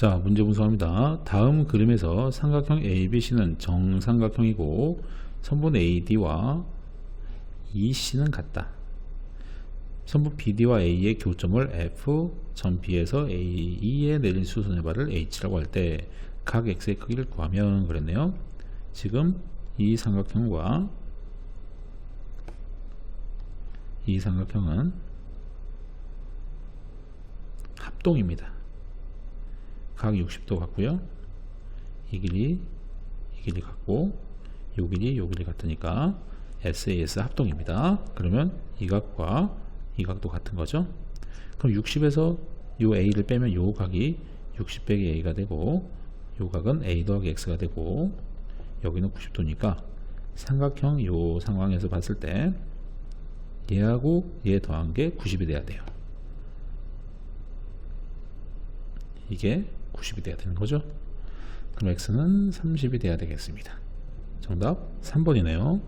자, 문제 분석합니다. 다음 그림에서 삼각형 ABC는 정삼각형이고 선분 AD와 EC는 같다. 선분 BD와 A의 교점을 F, 점 B에서 AE에 내린 수선의 발을 H라고 할 때 각 X의 크기를 구하면 그랬네요. 지금 이 삼각형과 이 삼각형은 합동입니다. 각 60도 같고요. 이 길이 이 길이 같고 요 길이 요 길이 같으니까 SAS 합동입니다. 그러면 이 각과 이 각도 같은 거죠. 그럼 60에서 요 A를 빼면 요 각이 60 빼기 A가 되고 요 각은 A 더하기 X가 되고 여기는 90도니까 삼각형 요 상황에서 봤을 때 얘하고 얘 더한 게 90이 돼야 돼요. 이게 90이 돼야 되는 거죠. 그럼 x는 30이 돼야 되겠습니다. 정답 3번이네요.